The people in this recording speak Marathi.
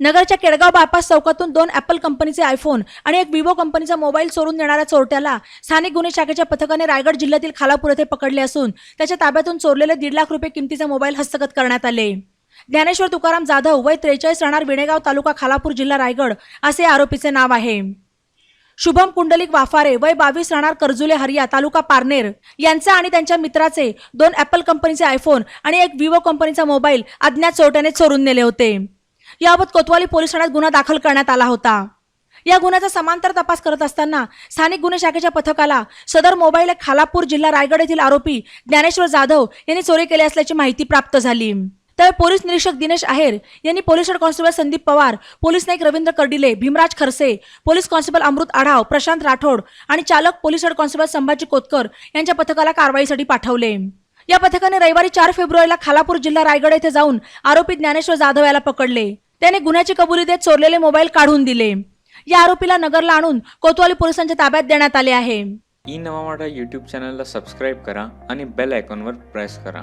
नगरच्या केडगाव बायपास चौकातून दोन ऍपल कंपनीचे आयफोन आणि एक विवो कंपनीचा मोबाईल चोरून नेणाऱ्या चोरट्याला स्थानिक गुन्हे शाखेच्या पथकाने रायगड जिल्ह्यातील खालापूर येथे पकडले असून त्याच्या ताब्यातून चोरलेले दीड लाख रुपये किमतीचे मोबाईल हस्तगत करण्यात आले. ज्ञानेश्वर तुकाराम जाधव वय त्रेचाळीस राहणार विणेगाव तालुका खालापूर जिल्हा रायगड असे आरोपीचे नाव आहे. शुभम कुंडलिक वाफारे वय बावीस राहणार कर्जुले हरिया तालुका पारनेर यांचा आणि त्यांच्या मित्राचे दोन ऍपल कंपनीचे आयफोन आणि एक विवो कंपनीचा मोबाईल अज्ञात चोरट्याने चोरून नेले होते. याबाबत कोतवाली पोलीस ठाण्यात गुन्हा दाखल करण्यात आला होता. या गुन्ह्याचा समांतर तपास करत असताना स्थानिक गुन्हे शाखेच्या पथकाला सदर मोबाईल खालापूर जिल्हा रायगड येथील आरोपी ज्ञानेश्वर जाधव यांनी चोरी केली असल्याची माहिती प्राप्त झाली. तर पोलीस निरीक्षक दिनेश आहेर यांनी police head constable Sandeep Pawar police Naik Ravindra Kardile Bhimraj Kharse police constable Amrut Adhav Prashant Rathod आणि चालक police head constable Sambhaji Kotkar यांच्या पथकाला कारवाईसाठी पाठवले. या पथकाने रविवारी चार फेब्रुवारीला खालापूर जिल्हा रायगड येथे जाऊन आरोपी ज्ञानेश्वर जाधव याला पकडले. त्याने गुन्ह्याची कबुली देत चोरलेले मोबाईल काढून दिले. या आरोपीला नगरला आणून कोतवाली पोलिसांच्या ताब्यात देण्यात आले आहे. ई नवा मराठा यूट्यूब चॅनलला सबस्क्राईब करा आणि बेल आयकॉनवर प्रेस करा.